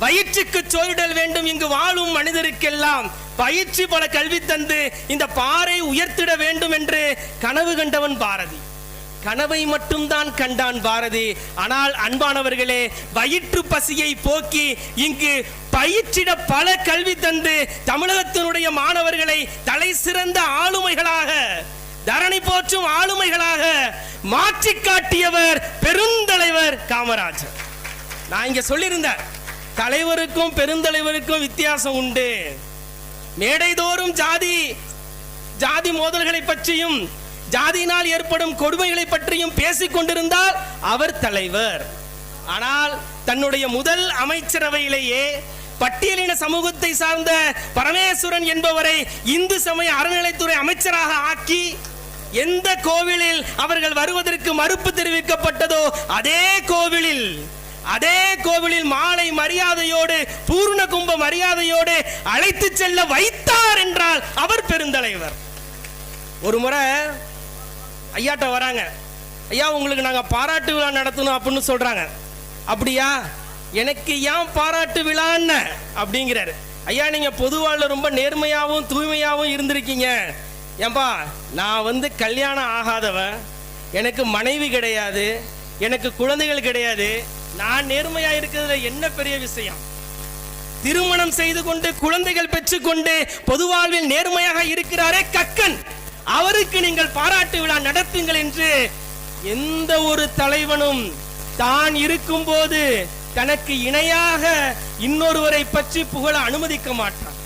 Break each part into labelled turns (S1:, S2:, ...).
S1: வயிற்றுக்கு சோறிடல் வேண்டும் இங்கு வாழும் மனிதருக்கெல்லாம் பயிற்சி பல கல்வி தந்து இந்த பாறை உயர்த்திட வேண்டும் என்று கனவு கண்டவன் பாரதி. கனவை மட்டும்தான் கண்டான் பாரதி. ஆனால் அன்பானவர்களே வயிற்று பசியை போக்கி இங்கு பயிற்சிட பல கல்வி தந்து தமிழகத்தினுடைய மாணவர்களை தலை சிறந்த ஆளுமைகளாக தரணி போற்றும் ஆளுமைகளாக மாற்றி காட்டியவர் பெருந்தலைவர் காமராஜர். நான் இங்க சொல்லியிருந்தேன் தலைவருக்கும் பெருந்தலைவருக்கும் வித்தியாசம் உண்டு. மேடைதோறும் ஜாதி ஜாதி மோதல்களை பற்றியும் ஜாதியினால் ஏற்படும் கொடுமைகளை பற்றியும் பேசிக் கொண்டிருந்தால் அவர் தலைவர். ஆனால் தன்னுடைய முதல் அமைச்சரவையிலேயே பட்டியலின சமூகத்தை சார்ந்த பரமேஸ்வரன் என்பவரை இந்து சமய அறநிலைத்துறை அமைச்சராக ஆக்கி எந்த கோவிலில் அவர்கள் வருவதற்கு மறுப்பு தெரிவிக்கப்பட்டதோ அதே கோவிலில் அதே கோவிலில் மாலை மரியாதையோடு பூர்ண கும்ப மரியாதையோடு அழைத்து செல்ல வைத்தார் என்றால் அவர் பெருந்தலைவர். ஒரு முறை ஐயாட்ட வராங்க. ஐயா உங்களுக்கு நாங்க பாராட்டு விழா நடத்தணும் அப்படின்னு சொல்றாங்க. அப்படியா? எனக்கு ஏன் பாராட்டு விழான்னு? அப்படிங்கிறாரு. ஐயா நீங்க பொதுவாழ்ல ரொம்ப நேர்மையாகவும் தூய்மையாகவும் இருந்திருக்கீங்க. ஏன்பா நான் வந்து கல்யாணம் ஆகாதவன். எனக்கு மனைவி கிடையாது. எனக்கு குழந்தைகள் கிடையாது. நான் நேர்மையா இருக்கிறதுல என்ன பெரிய விஷயம்? திருமணம் செய்து கொண்டு குழந்தைகள் பெற்றுக்கொண்டு பொது வாழ்வில் நேர்மையாக இருக்கிறாரே கக்கன். அவருக்கு நீங்கள் பாராட்டு விழா நடத்துங்கள் என்று எந்த ஒரு தலைவனும் தான் இருக்கும் போது தனக்கு இணையாக இன்னொருவரை பற்றி புகழ அனுமதிக்க மாட்டான்.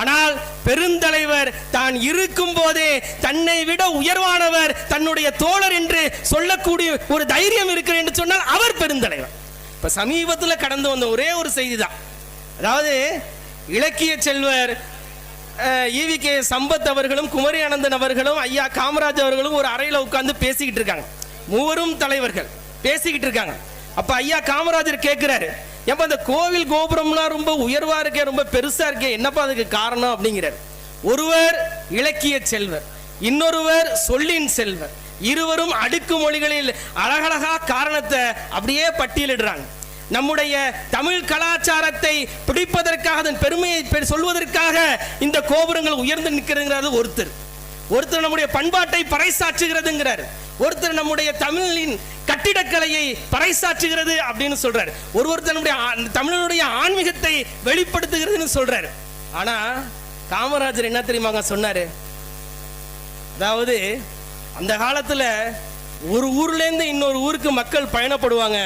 S1: ஆனால் பெருந்தலைவர் தான் இருக்கும் போதே தன்னை விட உயர்வானவர் தன்னுடைய தோழர் என்று சொல்லக்கூடிய ஒரு தைரியம் இருக்கிறது என்று சொன்னால் அவர் பெருந்தலைவர். இப்போ சமீபத்தில் கடந்து வந்த ஒரே ஒரு செய்தி தான் அதாவது இலக்கிய செல்வர் ஈவி கே சம்பத் அவர்களும் குமரி அனந்தன் அவர்களும் ஐயா காமராஜ் அவர்களும் ஒரு அறையில் உட்காந்து பேசிக்கிட்டு இருக்காங்க. மூவரும் தலைவர்கள் பேசிக்கிட்டு இருக்காங்க. அப்போ ஐயா காமராஜர் கேட்குறாரு ஏப்பா இந்த கோவில் கோபுரம்லாம் ரொம்ப உயர்வா இருக்கே ரொம்ப பெருசா இருக்கே என்னப்பா அதுக்கு காரணம்? அப்படிங்கிறார். ஒருவர் இலக்கிய செல்வர் இன்னொருவர் சொல்லின் செல்வர். இருவரும் அடுக்கு மொழிகளில் அழகழகா காரணத்தை அப்படியே பட்டியலிடுறாங்க. நம்முடைய தமிழ் கலாச்சாரத்தை பிடிப்பதற்காக அதன் பெருமையை சொல்வதற்காக இந்த கோபுரங்கள் உயர்ந்து நிற்கிறதுங்கிறது ஒருத்தர். ஒருத்தர் நம்முடைய பண்பாட்டை பறைசாற்றுகிறதுங்கிறார். ஒருத்தர் நம்முடைய தமிழின் கட்டிடக்கலையை பறைசாற்றுகிறது அப்படின்னு சொல்றாரு. ஒரு தன்னுடைய தமிழனுடைய ஆன்மீகத்தை வெளிப்படுத்துகிறதுன்னு சொல்றாரு. ஆனா காமராஜர் என்ன தெரியுமாங்க சொன்னாரு? அதாவது அந்த காலத்தில் ஒரு ஊர்லேருந்து இன்னொரு ஊருக்கு மக்கள் பயணப்படுவாங்க.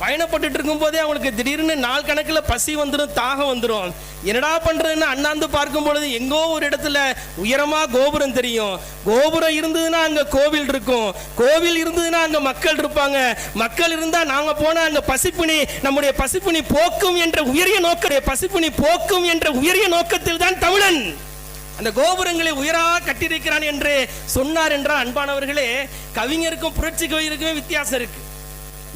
S1: பயணப்பட்டுட்டு இருக்கும்போதே அவங்களுக்கு திடீர்னு நாள் கணக்கில் பசி வந்துடும் தாகம் வந்துடும் என்னடா பண்ணுறதுன்னு அண்ணாந்து பார்க்கும் பொழுது எங்கோ ஒரு இடத்துல உயரமாக கோபுரம் தெரியும். கோபுரம் இருந்ததுன்னா அங்கே கோவில் இருக்கும். கோவில் இருந்ததுன்னா அங்கே மக்கள் இருப்பாங்க. மக்கள் இருந்தால் நாங்கள் போனால் அங்கே பசிப்பினி நம்முடைய பசிப்பினி போக்கும் என்ற உயரிய நோக்க பசிப்பினி போக்கும் என்ற உயரிய நோக்கத்தில் தான் தமிழன். அந்த கோபுரங்களை உயரா கட்டியிருக்கிறான் என்று சொன்னார் என்றால் அன்பானவர்களே கவிஞருக்கும் புரட்சி கவிஞருக்குமே வித்தியாசம் இருக்கு.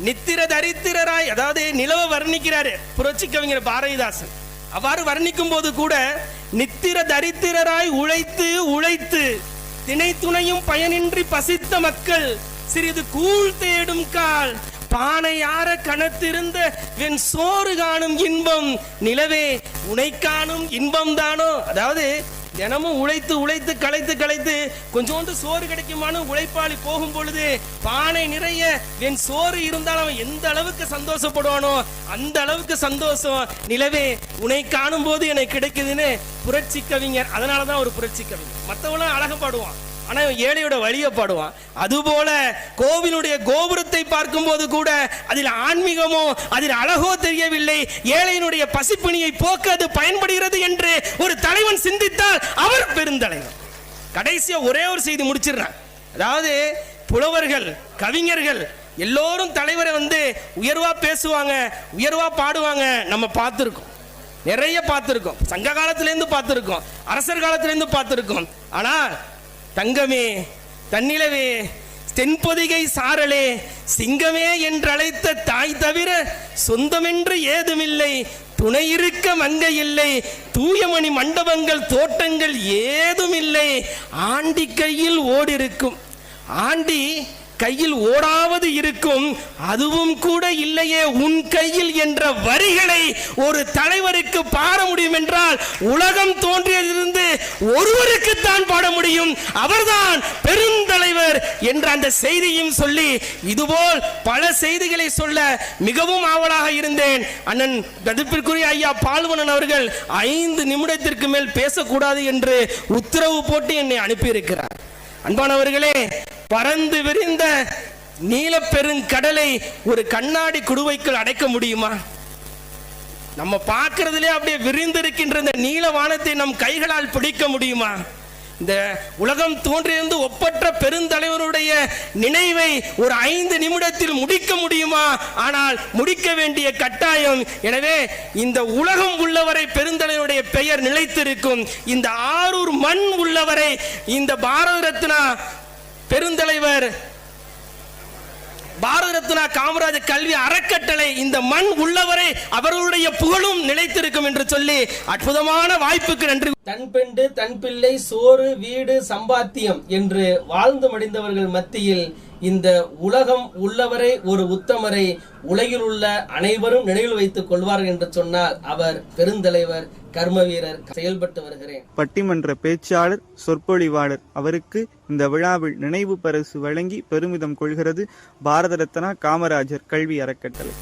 S1: நித்திர தரித்திரராய் அதாவது நிலவ வர்ணிக்கிறாரு புரட்சி கவிஞர் பாரதிதாசன். அவ்வாறு வர்ணிக்கும் போது கூட நித்திர தரித்திரராய் உழைத்து உழைத்து திணை துணையும் பயனின்றி பசித்த மக்கள் சிறிது கூழ் தேடும் கால் பானை யார கணத்திருந்த வெண் சோறு காணும் இன்பம் நிலவே உனை காணும் இன்பம் தானோ? அதாவது தினமும் உழைத்து உழைத்து களைத்து களைத்து கொஞ்சோண்டு சோறு கிடைக்குமான்னு உழைப்பாளி போகும் பொழுது பானை நிறைய என் சோறு இருந்தால் அவன் எந்த அளவுக்கு சந்தோஷப்படுவானோ அந்த அளவுக்கு சந்தோஷம். நிலவே உனை காணும் போது எனக்கு கிடைக்குதுன்னு புரட்சி கவிஞர். அதனால தான் ஒரு புரட்சி கவிஞர். மற்றவெல்லாம் அழகப்பாடுவான் ஆனால் ஏழையோட வழியை பாடுவான். அதுபோல கோவிலுடைய கோபுரத்தை பார்க்கும்போது கூட அதில் ஆன்மீகமோ அதில் அழகோ தெரியவில்லை. ஏழையினுடைய பசிப்பிணியை போக்க அது பயன்படுகிறது என்று ஒரு தலைவன் சிந்தித்தால் அவர் பெருந்தலைவன். கடைசியாக ஒரே ஒரு செய்தி முடிச்சிடுறான். அதாவது புலவர்கள் கவிஞர்கள் எல்லோரும் தலைவரை வந்து உயர்வாக பேசுவாங்க உயர்வாக பாடுவாங்க நம்ம பார்த்துருக்கோம். நிறைய பார்த்துருக்கோம். சங்க காலத்திலேருந்து பார்த்துருக்கோம். அரசர் காலத்திலேருந்து பார்த்துருக்கோம். ஆனால் தங்கமே தன்னிலவே தென்பொதிகை சாரலே சிங்கமே என்றழைத்த தாய் தவிர சொந்தமென்று ஏதுமில்லை. துணை இருக்க மங்கை இல்லை. தூயமணி மண்டபங்கள் தோட்டங்கள் ஏதுமில்லை. ஆண்டி கையில் ஓடிருக்கும். ஆண்டி கையில் ஓடாவது இருக்கும். அதுவும் கூட இல்லையே. உன் கையில் என்ற வரிகளை ஒரு தலைவருக்கு பாட முடியும் என்றால் உலகம் தோன்றியதிலிருந்து ஒருவருக்குத்தான் பாட முடியும். அவர்தான் பெருந்தலைவர் என்ற அந்த செய்தியும் சொல்லி இதுபோல் பல செய்திகளை சொல்ல மிகவும் ஆவலாக இருந்தேன். அண்ணன் மதிப்பிற்குரிய ஐயா பால்வனன் அவர்கள் ஐந்து நிமிடத்திற்கு மேல் பேசக்கூடாது என்று உத்தரவு போட்டு என்னை அனுப்பியிருக்கிறார். அன்பானவர்களே பறந்து விரிந்த நீலப்பெருங்கடலை ஒரு கண்ணாடி குடுவைக்குள் அடைக்க முடியுமா? நம்ம பார்க்கறதுலே அப்படியே விரிந்திருக்கின்ற இந்த நீல வானத்தை நம் கைகளால் பிடிக்க முடியுமா? இந்த உலகம் தோன்றியிருந்து ஒப்பற்ற பெருந்தலைவருடைய நினைவை ஒரு ஐந்து நிமிடத்தில் முடிக்க முடியுமா? ஆனால் முடிக்க வேண்டிய கட்டாயம். எனவே இந்த உலகம் உள்ளவரை பெருந்தலைவருடைய பெயர் நிலைத்திருக்கும். இந்த ஆரூர் மண் உள்ளவரை இந்த பாரத ரத்னா பெருந்தலைவர் பாரத ரத்னா காமராஜர் கல்வி அறக்கட்டளை இந்த மண் உள்ளவரை அவர்களுடைய புகழும் நிலைத்திருக்கும் என்று சொல்லி அற்புதமான வாய்ப்புக்கு நன்றி. தன் பெண்டு தன் பிள்ளை சோறு வீடு சம்பாத்தியம் என்று வாழ்ந்து மடிந்தவர்கள் மத்தியில் இந்த உலகம் உள்ளவரை ஒரு உத்தமரை உலகில் உள்ள அனைவரும் நினைவில் வைத்துக் கொள்வார்கள் என்று சொன்னால் அவர் பெருந்தலைவர் கர்ம வீரர் செயல்பட்டு வருகிறேன்.
S2: பட்டிமன்ற பேச்சாளர் சொற்பொழிவாளர். அவருக்கு இந்த விழாவில் நினைவு பரிசு வழங்கி பெருமிதம் கொள்கிறது பாரத ரத்னா காமராஜர் கல்வி அறக்கட்டளை.